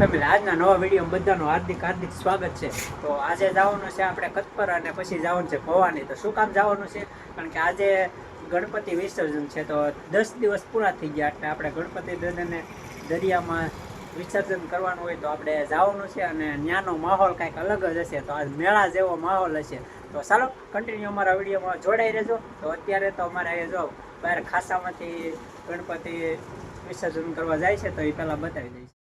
Family આજના નવા video બધાનું હાર્દિક હાર્દિક સ્વાગત છે. તો આજે જવાનું છે આપણે કતપર અને પછી જવાનું છે ભવાની. તો શું કામ જવાનું છે? કારણ કે આજે ગણપતિ વિસર્જન છે, તો દસ દિવસ પૂરા થઈ ગયા એટલે આપણે ગણપતિ દાદાને દરિયામાં વિસર્જન કરવાનું હોય તો આપણે જવાનું છે અને ત્યાંનો માહોલ કાંઈક અલગ જ હશે. તો આજ મેળા જેવો માહોલ હશે. તો ચાલો કન્ટિન્યુ અમારા વિડીયોમાં જોડાઈ રહેજો. તો અત્યારે તો અમારે જો બહાર ખાસામાંથી ગણપતિ વિસર્જન કરવા જાય છે, તો એ પહેલાં બતાવી દઈશ.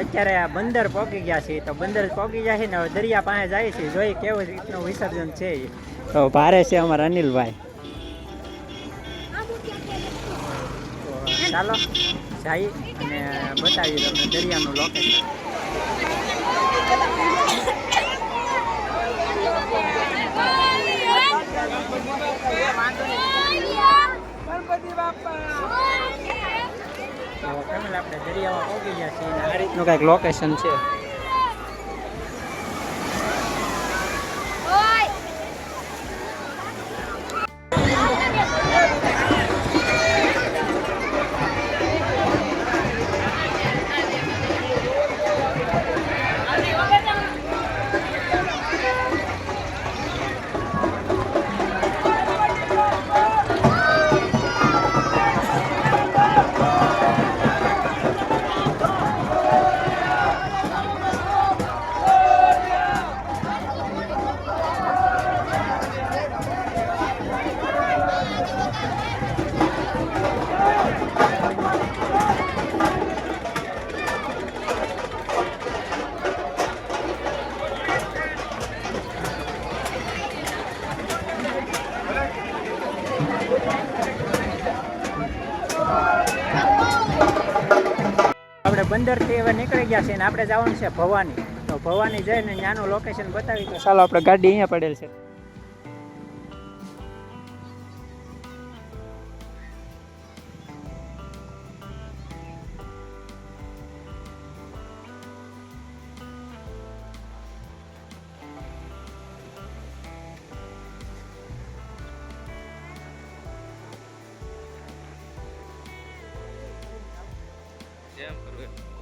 અત્યારે બંદર પહોંચી ગયા છીએ તો બંદર પહોંચી ગયા છે ને હવે દરિયા પાસે જાય છે. જોઈએ કેવું રીતનું વિસર્જન છે તો ભારે છે અમારા અનિલભાઈ. તો ચાલો જઈ અને બતાવી તમને દરિયાનું લોકેશન આ રીતનું કંઈક લોકેશન છે. નીકળી છીએ આપણે જવાનું છે ભવાની. તો ભવાની જઈને ત્યાંનું લોકેશન બતાવી તો ચાલો આપણે ગાડી અહીંયા પડેલ છે. ક્યાં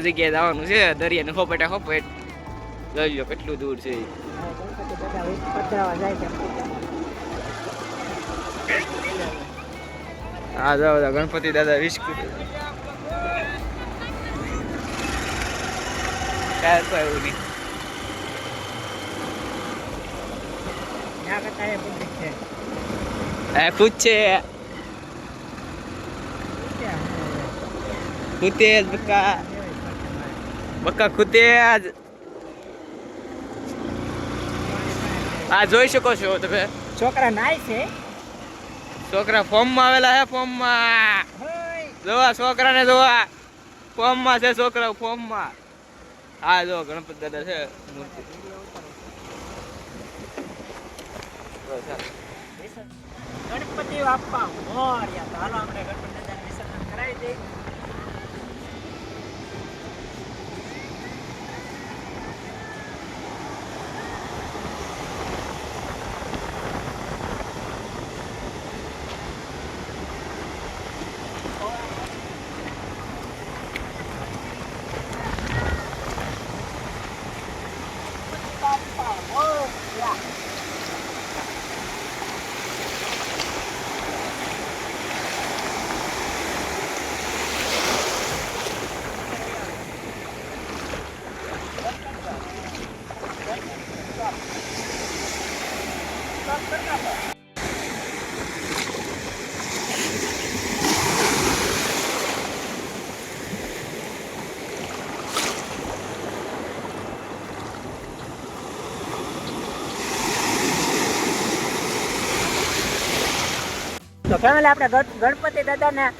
આ જગ્યાએ જવાનું છે દરિયાને હોપેટા હોપેટ જોઈ લો કેટલું દૂર છે. હા જાઓ ગણપતિ દાદા વિશ કાંઈ કોઈ એવું નહીં. ખુદ છે. ખુદે બકા. બકા ખુદે આજ. આ જોઈ શકો છો તમે. છોકરા નાય છે. છોકરા ફોર્મમાં આવેલા હે ફોર્મમાં. માં જોવા છોકરાને જોવા. ફોર્મમાં છે છોકરા ફોર્મમાં. હા જો ગણપતિ દાદા છે મૂર્તિ. ગણપતિ બાપા મોર્યા. તો હાલો આપણે ગણપતિ દાદાને વિસર્જન કરાવી દઈએ બાપ્પા મોર્યા તો ફેમિલી, આપણે ગણ- ગણપતિ દાદાને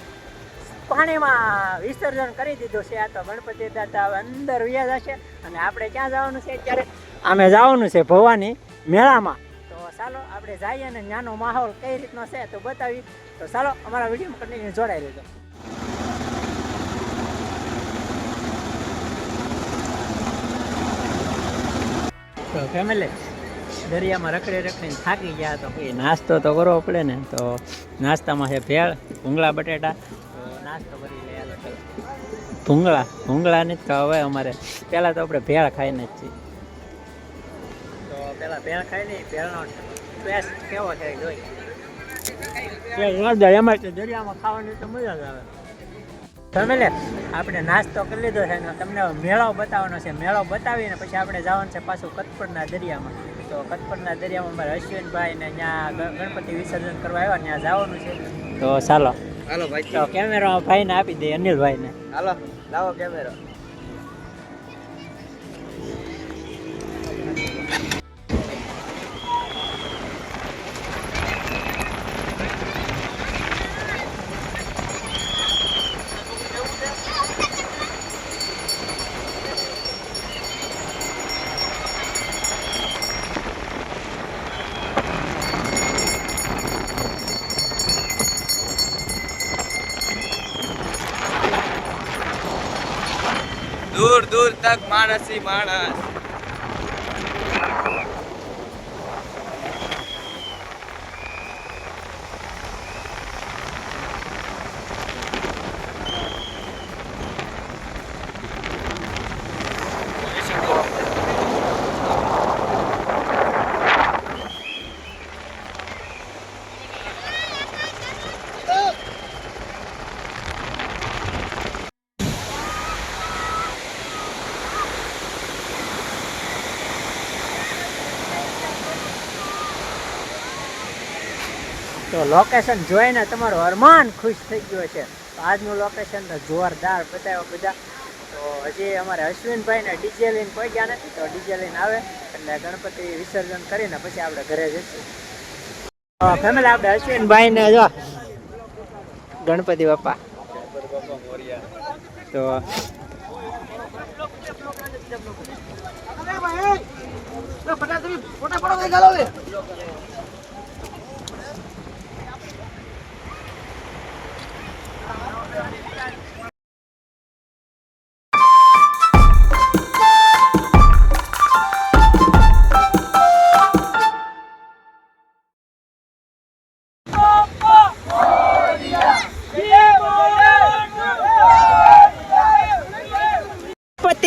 પાણીમાં વિસર્જન કરી દીધું છે. આ તો ગણપતિ દાદા અંદર વ્યાજ જશે અને આપણે ક્યાં જવાનું છે અત્યારે? અમે જવાનું છે ભવાની મેળામાં. ચાલો, આપણે જઈએ અને નાનો માહોલ કઈ રીતનો છે તો બતાવી. તો ચાલો, અમારા વિડીયોમાં કન્ટિન્યુ જોડાઈ રહેજો. તો ફેમિલી દરિયામાં રખડી રખડીને થાકી ગયા તો પછી નાસ્તો તો કરવો પડે ને. તો નાસ્તામાં છે ભેળ, ભૂંગળા, બટેટા. નાસ્તો કરી હાલો ભૂંગળા ભૂંગળા નથી હવે અમારે. પહેલાં તો આપણે ભેળ ખાઈને જ છીએ. ભેળ ખાઈ લઈએ ભેળનો ટેસ્ટ કેવો છે જોઈ એમાં તો દરિયામાં ખાવાની તો મજા જ આવે. ફેમિલી આપણે નાસ્તો કરી લીધો છે અને તમને મેળો બતાવવાનો છે. મેળો બતાવીને પછી આપણે જવાનું છે પાછું કતપરના દરિયામાં. તો કતપરના દરિયામાં અમારે અશ્વિનભાઈ ને ત્યાં ગણપતિ વિસર્જન કરવા આવ્યા ત્યાં જવાનું છે. તો ચાલો. હાલો ભાઈ. તો કેમેરો ભાઈને આપી દે અનિલભાઈને. હાલો લાવો કેમેરો દૂર દૂર તક માણસ માણસ. તો લોકેશન જોઈને તમારો અરમાન ખુશ થઈ ગયો છે. આજનું લોકેશન તો જોરદાર બતાવ્યો બધા. તો હજી અમારે અશ્વિનભાઈ ને ડીજે લઈને કોઈ ગયા નથી, તો ડીજે લઈને આવે એટલે ગણપતિ વિસર્જન કરીને પછી આપણે ઘરે જઈશું. ફેમિલી આપણે અશ્વિનભાઈ ને જો, ગણપતિ બાપા. તો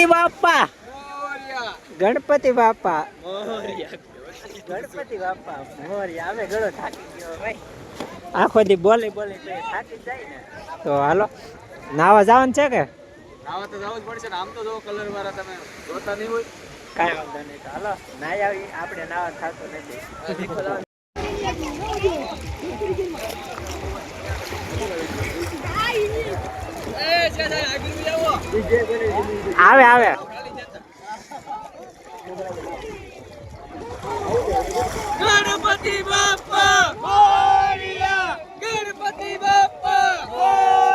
ગણપતિ બાપા. ગણપતિ બાપા. ગણપતિ બાપા મોર્યા. અમે ઘણો થાકી ગયો ભાઈ. આખો દી બોલી બોલી તો થાકી જાય ને. તો હાલો નાવા જવાનું છે કે? નાવા તો જવું જ પડશે ને. આમ તો જો કલર વાળા તમે જોતા નહીં હોય. કાંઈ વાંધો નહીં. તો હાલો નાઈ આવી. આપણે નાવા થતું નથી. આવે આવે. ગણપતિ બાપા. ગણપતિ બાપા.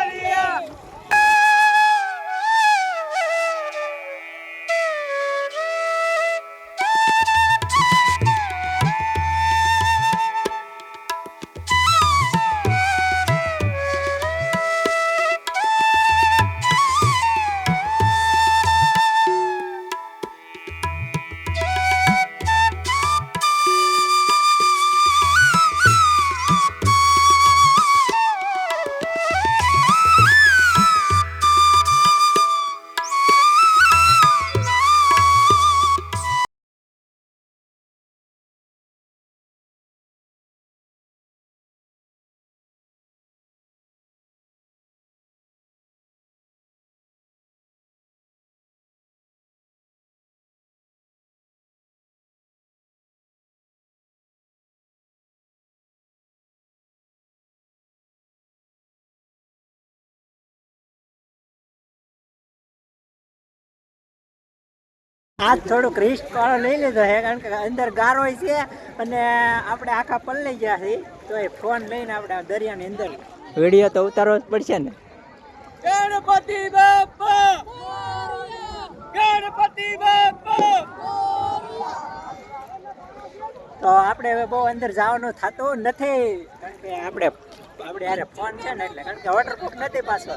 આજ થોડુંક રિસ્ક વાળો લઈ લીધો છે કારણ કે અંદર ગારો છે અને આપણે આખા પલળી ગયા છે તો એ ફોન લઈને આપણે દરિયાની અંદર. વીડિયો તો ઉતારવો જ પડશે ને. ગણપતિ બાપા! ગણપતિ બાપા! તો આપણે હવે બહુ અંદર જવાનું થતું નથી કારણ કે આપણે આપણે યારે ફોન છે ને એટલે કારણ કે વોટરપ્રૂફ નથી પાછો.